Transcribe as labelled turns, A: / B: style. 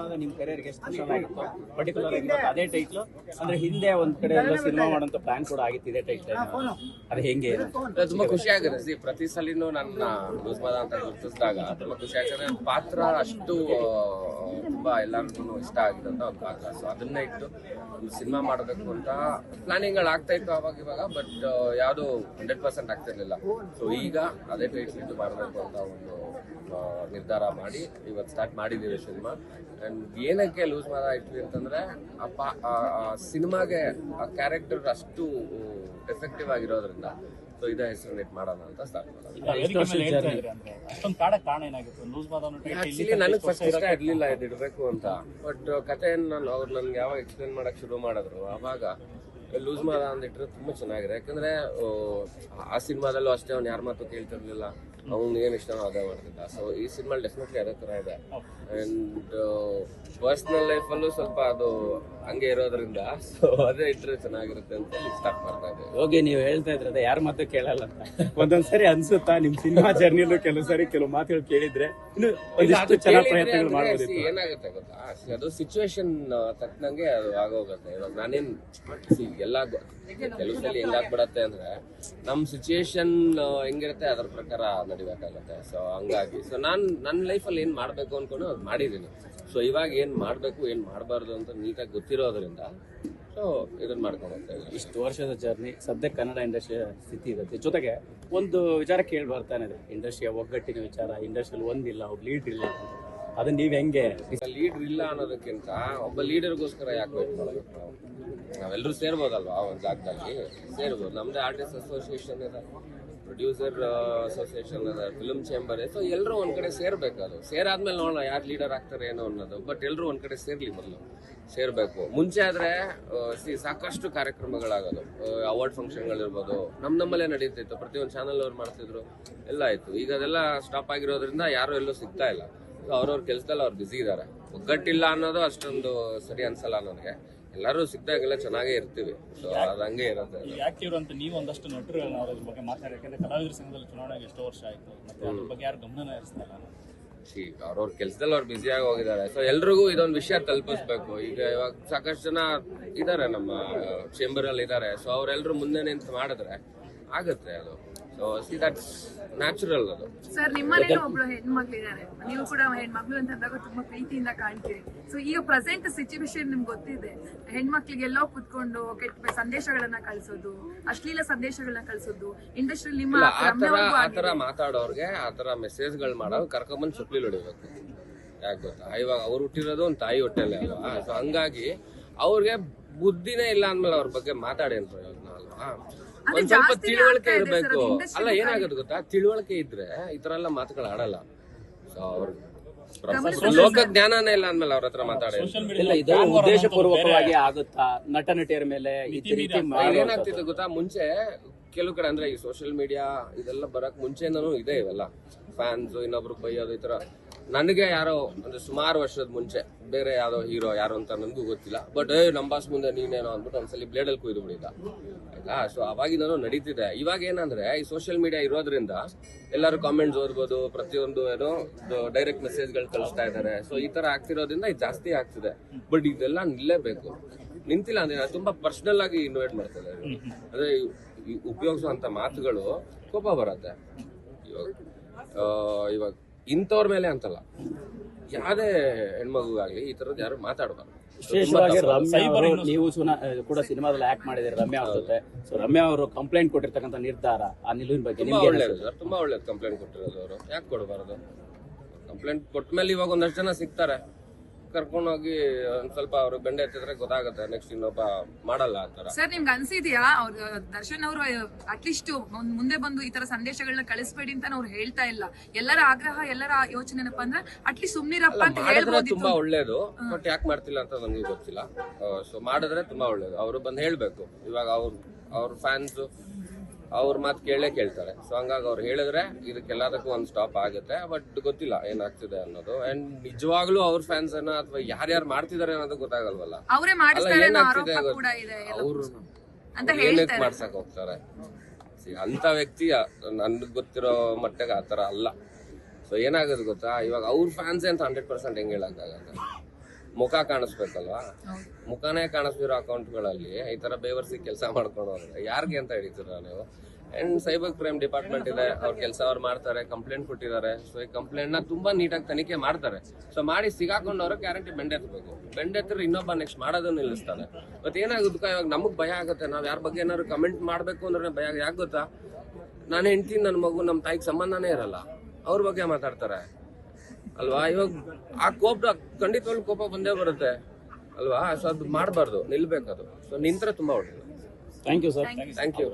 A: ಮಾದ ನಿಮ್ ಕರಿಯರ್ಗೆ ಸ್ಪೆಷಲ್ ಆಗಿತ್ತು. ಪರ್ಟಿಕ್ಯುಲರ್ ಆಗಿ ಅದೇ ಟೈಟ್ಲು ಅಂದ್ರೆ ಹಿಂದೆ ಒಂದ್ ಕಡೆ ಎಲ್ಲ ಸಿನಿಮಾ ಮಾಡೋಂಥ ಪ್ಲಾನ್ ಕೂಡ ಆಗಿತ್ತು ಇದೇ ಟೈಟ್ಲ್ ಅದು ಹೆಂಗೆ?
B: ತುಂಬಾ ಖುಷಿ ಆಗುತ್ತೆ. ಸಿ ಪ್ರತಿ ಸಲಿನೂ ನನ್ನ ಲೂಸ್ ಮಾದ ಅಂತ ಗುರುತಿಸಿದಾಗ ತುಂಬಾ ಖುಷಿ ಆಗ್ತದೆ ನನ್ನ ಪಾತ್ರ ಅಷ್ಟು ತುಂಬಾ ಎಲ್ಲರಿಗೂ ಇಷ್ಟ ಆಗಿದಂತ ಒಂದು ಪಾತ್ರ. ಸೊ ಅದನ್ನ ಇಟ್ಟು ಒಂದು ಸಿನಿಮಾ ಮಾಡಬೇಕು ಅಂತ ಪ್ಲಾನಿಂಗ್ಗಳು ಆಗ್ತಾ ಇತ್ತು ಅವಾಗ ಇವಾಗ ಬಟ್ ಯಾವುದು ಹಂಡ್ರೆಡ್ ಪರ್ಸೆಂಟ್ ಆಗ್ತಿರ್ಲಿಲ್ಲ ಸೊ ಈಗ ಅದೇ ಟೈಟ್ಲ್ ಇಟ್ಟು ಮಾಡಬೇಕು ಅಂತ ಒಂದು ನಿರ್ಧಾರ ಮಾಡಿ ಇವತ್ತು ಸ್ಟಾರ್ಟ್ ಮಾಡಿದ್ದೀವಿ ಸಿನಿಮಾ ಅಂಡ್ ಏನಕ್ಕೆ ಲೂಸ್ ಮಾಡ ಇಟ್ವಿ ಅಂತಂದ್ರೆ ಆ ಪಾ ಸಿನಿಮಾಗೆ ಆ ಕ್ಯಾರೆಕ್ಟರ್ ಅಷ್ಟು ಎಫೆಕ್ಟಿವ್ ಆಗಿರೋದ್ರಿಂದ. ಸೊ ಇದೇ ಹೆಸರು ನೆಟ್ ಮಾಡೋಣ ಅಂತ ಸ್ಟಾರ್ಟ್ ಮಾಡೋಣ. ಆಕ್ಚುಲಿ ನನಗೆ ಫಸ್ಟ್ ಇಷ್ಟ ಇರಲಿಲ್ಲ ಇದು ಇಡಬೇಕು ಅಂತ. ಬಟ್ ಕಥೆಯನ್ನು ನಾನು ಅವ್ರು ನನ್ಗೆ ಯಾವಾಗ ಎಕ್ಸ್ಪ್ಲೇನ್ ಮಾಡಕ್ ಶುರು ಮಾಡಿದ್ರು ಅವಾಗ ಲೂಸ್ ಮಾದ ಅಂದಿಟ್ರೆ ತುಂಬಾ ಚೆನ್ನಾಗಿದೆ. ಯಾಕಂದ್ರೆ ಆ, ಸಿನಿಮಾದಲ್ಲೂ ಅಷ್ಟೇ ಅವ್ನು ಯಾರ ಮಾತು ಕೇಳ್ತಿರ್ಲಿಲ್ಲ. ಅವ್ನು ಏನ್ ಇಷ್ಟ ಅದೇ ಮಾಡ್ತಿದ್ದ. ಸೊ ಈ ಸಿನಿಮಾ ಡೆಫಿನೆಟ್ಲಿ ಅದೇ ತರ ಇದೆ. ಅಂಡ್ ಪರ್ಸನಲ್ ಲೈಫಲ್ಲೂ ಸ್ವಲ್ಪ ಅದು ಹಂಗೆ ಇರೋದ್ರಿಂದ ಸೊ ಅದೇ ಇಟ್ರೆ ಚೆನ್ನಾಗಿರುತ್ತೆ ಅಂತ ಸ್ಟಾರ್ಟ್ ಮಾಡ್ತಾ ಇದ್ದೆ.
A: ಹೋಗಿ ನೀವು ಹೇಳ್ತಾ ಇದ್ರದೆ ಯಾರ ಮಾತು ಕೇಳಲ್ಲ ಅಂತ. ಒಂದೊಂದ್ಸರಿ ಅನ್ಸುತ್ತಾ ನಿಮ್ ಸಿನಿಮಾ ಜರ್ನಿಲು ಕೆಲವು ಸಾರಿ ಕೆಲವು ಮಾತುಗಳು ಕೇಳಿದ್ರೆ ಇನ್ನು ಒಂದಿಷ್ಟು ಚೆನ್ನಾಗಿ ಪ್ರಯತ್ನಗಳು
B: ಮಾಡ್ಬೋದು ಏನಾಗುತ್ತೆ ಗೊತ್ತಾ? ಅದು ಸಿಚುವೇಶನ್ ತಕ್ಕಂಗೆ ಅದು ಆಗೋಗುತ್ತೆ. ಇವಾಗ ನಾನೇನ್ ಎಲ್ಲ ಕೆಲಸದಲ್ಲಿ ಹೆಂಗಾಗ್ಬಿಡತ್ತೆ ಅಂದ್ರೆ ನಮ್ ಸಿಚುಯೇಷನ್ ಹೆಂಗಿರುತ್ತೆ ಅದ್ರ ಪ್ರಕಾರ ನಡಿಬೇಕಾಗತ್ತೆ. ಸೊ ಹಂಗಾಗಿ ಸೊ ನಾನ್ ನನ್ನ ಲೈಫಲ್ಲಿ ಏನ್ ಮಾಡ್ಬೇಕು ಅನ್ಕೊಂಡು ಅದ್ ಮಾಡಿದೀನಿ. ಸೊ ಇವಾಗ ಏನ್ ಮಾಡ್ಬೇಕು, ಏನ್ ಮಾಡಬಾರ್ದು ಅಂತ ನೀಟಾಗಿ ಗೊತ್ತಿರೋದ್ರಿಂದ ಸೊ ಇದನ್ನ ಮಾಡ್ಕೊಂಡು ಇದ್ದೀನಿ.
A: ಇಷ್ಟು ವರ್ಷದ ಜರ್ನಿ ಸದ್ಯ ಕನ್ನಡ ಇಂಡಸ್ಟ್ರಿಯ ಸ್ಥಿತಿ ಇರುತ್ತೆ. ಜೊತೆಗೆ, ಒಂದು ವಿಚಾರ ಕೇಳಿ ಬರ್ತಾನೆ ಇಂಡಸ್ಟ್ರಿಯ ಒಗ್ಗಟ್ಟಿನ ವಿಚಾರ ಇಂಡಸ್ಟ್ರಿಯಲ್ಲಿ ಒಂದಿಲ್ಲ ಒಬ್ಬ ಲೀಡ್ ಇಲ್ಲ. ಅದನ್ನ ನೀವ್ ಹೆಂಗೆ?
B: ಲೀಡರ್ ಇಲ್ಲ ಅನ್ನೋದಕ್ಕಿಂತ ಒಬ್ಬ ಲೀಡರ್ಗೋಸ್ಕರ ಯಾಕೆ ವೇಟ್ ಮಾಡಬೇಕು ನಾವು ನಾವೆಲ್ಲರೂ ಸೇರ್ಬೋದಲ್ವಾ ಒಂದು ಜಾಗದಲ್ಲಿ? ಸೇರ್ಬೋದು. ನಮ್ದೇ ಆರ್ಟಿಸ್ಟ್ ಅಸೋಸಿಯೇಷನ್ ಇದೆ. ಪ್ರೊಡ್ಯೂಸರ್ ಅಸೋಸಿಯೇಷನ್ ಇದೆ. ಫಿಲ್ಮ್ ಚೇಂಬರ್ ಸೊ ಎಲ್ಲರೂ ಒಂದ್ ಕಡೆ ಸೇರ್ಬೇಕು ಅದು. ಸೇರಾದ್ಮೇಲೆ ನೋಡೋಣ ಯಾರು ಲೀಡರ್ ಆಗ್ತಾರೆ ಏನೋ ಅನ್ನೋದು. ಬಟ್ ಎಲ್ಲರೂ ಒಂದ್ ಕಡೆ ಸೇರ್ಲಿ ಮೊದಲು. ಸೇರ್ಬೇಕು. ಮುಂಚೆ ಆದ್ರೆ ಸಿ, ಸಾಕಷ್ಟು ಕಾರ್ಯಕ್ರಮಗಳಾಗೋದು. ಅವಾರ್ಡ್ ಫಂಕ್ಷನ್ಗಳಿರ್ಬೋದು ನಮ್ ನಮ್ಮಲ್ಲೇ ನಡೀತಿತ್ತು. ಪ್ರತಿಯೊಂದು ಚಾನಲ್ ಅವ್ರು ಮಾಡ್ತಿದ್ರು. ಎಲ್ಲ ಆಯ್ತು. ಈಗ ಅದೆಲ್ಲ ಸ್ಟಾಪ್ ಆಗಿರೋದ್ರಿಂದ ಯಾರು ಎಲ್ಲೂ ಸಿಗ್ತಾ ಇಲ್ಲ. ಅವ್ರವ್ರ ಕೆಲಸದಲ್ಲಿ ಅವ್ರು ಬ್ಯುಸಿ ಇದ್ದಾರೆ ಒಗ್ಗಟ್ಟಿಲ್ಲ ಅನ್ನೋದು ಅಷ್ಟೊಂದು ಸರಿ ಅನ್ಸಲ್ಲ ನನಗೆ. ಎಲ್ಲರೂ ಸಿಕ್ಕಾಗೆಲ್ಲ ಚೆನ್ನಾಗೇ ಇರ್ತೀವಿ. ಸೊ ಅದು ಹಂಗೆ ಇರುತ್ತೆ.
C: ಆಕ್ಟಿವ್ ಅಂತ ನೀವು ಒಂದಷ್ಟು ನಟರು ಅದ್ರ ಬಗ್ಗೆ ಮಾತಾಡಿ ಯಾಕಂದ್ರೆ ಕಲಾವಿದರ ಸಂಘದಲ್ಲಿ ಚುನಾವಣೆಗೆ ಎಷ್ಟೋ ವರ್ಷ ಆಯ್ತು. ಮತ್ತೆ ಅದ್ರ ಬಗ್ಗೆ ಯಾರು
B: ಸಿ ಅವ್ರವ್ರ ಕೆಲಸದಲ್ಲಿ ಅವ್ರು ಬ್ಯುಸಿ ಆಗಿ ಹೋಗಿದ್ದಾರೆ. ಸೊ ಎಲ್ರಿಗೂ ಇದೊಂದು ವಿಷಯ ತಲುಪಿಸ್ಬೇಕು. ಈಗ ಇವಾಗ ಸಾಕಷ್ಟು ಜನ ಇದ್ದಾರೆ ನಮ್ಮ ಚೇಂಬರ್ ಅಲ್ಲಿ ಇದ್ದಾರೆ ಸೊ ಅವರೆಲ್ಲರೂ ಮುಂದೆ ನಿಂತು ಮಾಡಿದ್ರೆ ಆಗುತ್ತೆ ಅದು. ಸೊ ಸಿ ದಟ್ಸ್ ನ್ಯಾಚುರಲ್ ಅದು.
D: ಸರ್ ನಿಮ್ಮನೇಲಿ ಒಬ್ಳು ಹೆಣ್ಮಕ್ಳಿದ್ದಾರೆ. ನೀವು ಕೂಡ ಹೆಣ್ಮಕ್ಳು ಅಂತ ಅಂದಾಗ ತುಂಬಾ ಪ್ರೀತಿಯಿಂದ ಕಾಣ್ತೀರಿ. ಸೊ ಈಗ ಪ್ರೆಸೆಂಟ್ ಸಿಚುವೇಶನ್ ನಿಮ್ಗೆ ಗೊತ್ತಿದೆ. ಹೆಣ್ಮಕ್ಳಿಗೆಲ್ಲೋ ಕುತ್ಕೊಂಡು ಕೆಟ್ಟ ಸಂದೇಶಗಳನ್ನ ಕಳಿಸೋದು ಅಶ್ಲೀಲ ಸಂದೇಶಗಳನ್ನ ಕಳಿಸೋದು ಇಂಡಸ್ಟ್ರಿ ನಿಮ್ಮ
B: ಆತರ ಆ ತರ
D: ರಮ್ಯವಾಗೂ
B: ಆ ತರ ಮಾತಾಡೋರ್ಗೆ ಆ ತರ ಮೆಸೇಜ್ಗಳು ಮಾಡೋ ಕರ್ಕೊಂಡ್ಬಂದು ಸುಟ್ಲಿ ಹೊಡಿಬೇಕು. ಯಾಕೆ ಗೊತ್ತಾ? ಇವಾಗ ಅವ್ರು ಹುಟ್ಟಿರೋದು ಒಂದು ತಾಯಿ ಹೊಟ್ಟೆಲೆ ಅಲ್ವಾ? ಸೊ ಹಂಗಾಗಿ ಅವ್ರಿಗೆ ಬುದ್ಧಿನೇ ಇಲ್ಲ ಅಂದ್ಮೇಲೆ ಅವ್ರ ಬಗ್ಗೆ ಮಾತಾಡಿ ಅಂತ ಪ್ರಯೋಜನ ಅಲ್ವಾ? ಒಂದ್ ಸ್ವಲ್ಪ ತಿಳುವಳಿಕೆ ಇರ್ಬೇಕು. ಅಲ್ಲ ಏನಾಗುತ್ತೆ ಗೊತ್ತಾ? ತಿಳುವಳಿಕೆ ಇದ್ರೆ ಈ ತರ ಎಲ್ಲ ಮಾತುಗಳು ಆಡಲ್ಲ. ಸೊ ಅವ್ರ ಲೋಕ ಜ್ಞಾನನೇ ಇಲ್ಲ ಅಂದ್ಮೇಲೆ ಅವ್ರ ಹತ್ರ ಮಾತಾಡಿ
A: ಇಲ್ಲ ಇದು ಉದ್ದೇಶಪೂರ್ವಕವಾಗಿ ಆಗುತ್ತಾ? ನಟ ನಟಿಯರ ಮೇಲೆ ಈ ರೀತಿ
B: ಏನಾಗ್ತಿತ್ತು ಗೊತ್ತಾ? ಮುಂಚೆ ಕೆಲವು ಕಡೆ ಅಂದ್ರೆ ಈ ಸೋಷಿಯಲ್ ಮೀಡಿಯಾ ಇದೆಲ್ಲ ಬರಕ್ ಮುಂಚೆಯಿಂದನೂ ಇದೆ ಇವೆಲ್ಲ. ಫ್ಯಾನ್ಸ್ ಇನ್ನೊಬ್ರು ಬೈಯೋದು ಈ ತರ. ನನಗೆ ಯಾರೋ, ಅಂದ್ರೆ ಸುಮಾರು ವರ್ಷದ ಮುಂಚೆ, ಬೇರೆ ಯಾರೋ ಹೀರೋ, ಯಾರು ಅಂತ ನನಗೂ ಗೊತ್ತಿಲ್ಲ. ಬಟ್ ನಮ್ಮ ಬಾಸ್ ಮುಂದೆ ನೀನೇನೋ ಅಂದ್ಬಿಟ್ಟು ಒಂದ್ಸಲಿ ಬ್ಲೇಡಲ್ಲಿ ಕುಯ್ದು ಬಿಡಿದ್ದ ಆಯ್ತಾ? ಸೊ ಅವಾಗಿಂದನೂ ನಡೀತಿದೆ. ಇವಾಗ ಏನಂದ್ರೆ, ಈ ಸೋಷಿಯಲ್ ಮೀಡಿಯಾ ಇರೋದ್ರಿಂದ ಎಲ್ಲರೂ ಕಾಮೆಂಟ್ಸ್ ಓದ್ಬೋದು, ಪ್ರತಿಯೊಂದು ಏನೋ ಡೈರೆಕ್ಟ್ ಮೆಸೇಜ್ಗಳು ಕಳಿಸ್ತಾ ಇದ್ದಾರೆ ಸೊ ಈ ತರ ಆಗ್ತಿರೋದ್ರಿಂದ ಇದು ಜಾಸ್ತಿ ಆಗ್ತಿದೆ. ಬಟ್ ಇದೆಲ್ಲ ನಿಲ್ಲೇಬೇಕು. ನಿಂತಿಲ್ಲ ಅಂದ್ರೆ ತುಂಬಾ ಪರ್ಸನಲ್ ಆಗಿ ಇನ್ವೈಟ್ ಮಾಡ್ತಾರೆ ಅಂದ್ರೆ ಉಪಯೋಗಿಸುವಂತ ಮಾತುಗಳು ಕೋಪ ಬರುತ್ತೆ. ಇವಾಗ ಇವಾಗ ಇಂಥವ್ರ ಮೇಲೆ ಅಂತಲ್ಲ. ಯಾವ್ದೇ ಆಗಲಿ ಈ ತರದ್ ಯಾರು ಮಾತಾಡಬಾರ್ದು
A: ವಿಶೇಷವಾಗಿ ರಮ್ಯಾ ಅವರು ನೀವು ಸುನ ಕೂಡ ಸಿನಿಮಾದಲ್ಲಿ ಆಕ್ಟ್ ಮಾಡಿದಿರಿ ರಮ್ಯಾ ಅವ್ರ ಜೊತೆ. ಸೊ ರಮ್ಯಾ ಅವರು ಕಂಪ್ಲೇಂಟ್ ಕೊಟ್ಟಿರ್ತಕ್ಕಂಥ ನಿರ್ಧಾರ ಆ ನಿಲುವಿನ ಬಗ್ಗೆ
B: ತುಂಬಾ
A: ನಿಮ್ಗೆ
B: ಒಳ್ಳೇದು ಸರ್ ತುಂಬಾ ಒಳ್ಳೇದು ಕಂಪ್ಲೇಂಟ್ ಕೊಟ್ಟಿರೋದು ಅವರು. ಯಾಕೆ ಕೊಡಬಾರದು? ಕಂಪ್ಲೇಂಟ್ ಕೊಟ್ಟ ಮೇಲೆ ಇವಾಗ ಒಂದಷ್ಟು ಜನ ಸಿಗ್ತಾರೆ. ಕರ್ಕೊಂಡೋಗಿ ಒಂದ್ ಸ್ವಲ್ಪ ಅವ್ರ ಬೆಂಡೆ ಎತ್ತಿದ್ರೆ ಗೊತ್ತಾಗುತ್ತೆ ನೆಕ್ಸ್ಟ್ ಇನ್ನೊಬ್ಬ ಮಾಡಲ್ಲ ಆ ತರ
D: ಸರ್ ನಿಮ್ಗೆ ಅನ್ಸಿದ್ಯಾ? ಅವ್ರ ದರ್ಶನ್ ಅವರು ಅಟ್ಲೀಸ್ಟ್ ಮುಂದೆ ಬಂದು ಈ ತರ ಸಂದೇಶಗಳನ್ನ ಕಳಿಸ್ಬೇಡಿ ಅಂತ ಅವ್ರು ಹೇಳ್ತಾ ಇಲ್ಲ. ಎಲ್ಲರ ಆಗ್ರಹ ಎಲ್ಲರ ಯೋಚನೆ ಏನಪ್ಪಾ ಅಂದ್ರೆ ಅಟ್ಲೀಸ್ಟ್ ಸುಮ್ನಿರಪ್ಪ ಅಂತ
B: ಮಾಡಿದ್ರೆ
D: ಹೇಳ್ಬೋದಿತ್ತು
B: ತುಂಬಾ ಒಳ್ಳೇದು ಬಟ್ ಯಾಕೆ ಮಾಡ್ತಿಲ್ಲ ಅಂತ ನನಗೆ ಗೊತ್ತಿಲ್ಲ. ಸೊ ಮಾಡಿದ್ರೆ ತುಂಬಾ ಒಳ್ಳೇದು. ಅವರು ಬಂದು ಹೇಳ್ಬೇಕು. ಇವಾಗ ಅವ್ರು ಅವ್ರ ಫ್ಯಾನ್ಸ್ ಅವ್ರ ಮಾತು ಕೇಳೇ ಕೇಳ್ತಾರೆ. ಸೊ ಹಂಗಾಗಿ ಅವ್ರು ಹೇಳಿದ್ರೆ ಇದಕ್ಕೆಲ್ಲದಕ್ಕೂ ಒಂದು ಸ್ಟಾಪ್ ಆಗುತ್ತೆ. ಬಟ್ ಗೊತ್ತಿಲ್ಲ ಏನಾಗ್ತಿದೆ ಅನ್ನೋದು. ಅಂಡ್ ನಿಜವಾಗ್ಲೂ ಅವ್ರ ಫ್ಯಾನ್ಸ್ ಅನ್ನ ಅಥವಾ ಯಾರ್ಯಾರು ಮಾಡ್ತಿದಾರೆ ಅನ್ನೋದು ಗೊತ್ತಾಗಲ್ವಲ್ಲ? ಏನಾಗ್ತಿದೆ. ಅವ್ರು ಏನಕ್ಕೆ ಮಾಡ್ಸಕ್ ಹೋಗ್ತಾರೆ? ಅಂತ ವ್ಯಕ್ತಿ ನನ್ಗೆ ಗೊತ್ತಿರೋ ಮಟ್ಟಿಗೆ ಆತರ ಅಲ್ಲ. ಸೊ ಏನಾಗೋದು ಗೊತ್ತಾ? ಇವಾಗ ಅವ್ರ ಫ್ಯಾನ್ಸ್ ಅಂತ ಹಂಡ್ರೆಡ್ ಪರ್ಸೆಂಟ್ ಹೆಂಗೆ ಹೇಳಕ್ಕಾಗತ್ತೆ ಮುಖ ಕಾಣಿಸ್ಬೇಕಲ್ವಾ. ಮುಖನೇ ಕಾಣಿಸ್ತಿರೋ ಅಕೌಂಟ್ಗಳಲ್ಲಿ ಈ ತರ ಬೇವರ್ಸಿ ಕೆಲಸ ಮಾಡ್ಕೊಂಡು ಹೋದ್ರೆ ಯಾರಿಗೆ ಅಂತ ಹಿಡಿತೀರ ನೀವು? ಅಂಡ್ ಸೈಬರ್ ಕ್ರೈಮ್ ಡಿಪಾರ್ಟ್ಮೆಂಟ್ ಇದೆ ಅವ್ರ ಕೆಲಸ ಅವ್ರು ಮಾಡ್ತಾರೆ ಕಂಪ್ಲೇಂಟ್ ಕೊಟ್ಟಿದ್ದಾರೆ. ಸೊ ಈ ಕಂಪ್ಲೇಂಟ್ನ ತುಂಬಾ ನೀಟಾಗಿ ತನಿಖೆ ಮಾಡ್ತಾರೆ. ಸೊ ಮಾಡಿ ಸಿಗಾಕೊಂಡವ್ರು ಗ್ಯಾರಂಟಿ ಬೆಂಡೆತ್ತಬೇಕು ಬೆಂಡೆತ್ತರೆ ಇನ್ನೊಬ್ಬ ನೆಕ್ಸ್ಟ್ ಮಾಡೋದನ್ನ ನಿಲ್ಲಿಸ್ತಾನೆ. ಮತ್ತೆ ಏನಾಗುತ್ತೆ ಇವಾಗ ನಮಗ್ ಭಯ ಆಗುತ್ತೆ. ನಾವ್ ಯಾರ ಬಗ್ಗೆ ಏನಾದ್ರು ಕಮೆಂಟ್ ಮಾಡ್ಬೇಕು ಅಂದ್ರೆ ಭಯ ಯಾಕೆ ಗೊತ್ತಾ? ನಾನು ಹೆಂಡ್ತೀನಿ ನನ್ನ ಮಗು ನಮ್ಮ ತಾಯಿಗೆ ಸಂಬಂಧನೇ ಇರಲ್ಲ. ಅವ್ರ ಬಗ್ಗೆ ಮಾತಾಡ್ತಾರೆ. ಅಲ್ವಾ? ಇವಾಗ ಆ ಕೋಪ ಖಂಡಿತವಾಗ್ಲೂ ಕೋಪ ಬಂದೇ ಬರುತ್ತೆ. ಅಲ್ವಾ? ಸೊ ಅದು ಮಾಡಬಾರ್ದು. ನಿಲ್ಬೇಕದು ಸೊ ನಿಂತ್ರೆ ತುಂಬಾ ಒಳ್ಳೇದು.
A: Thank you sir
B: thank you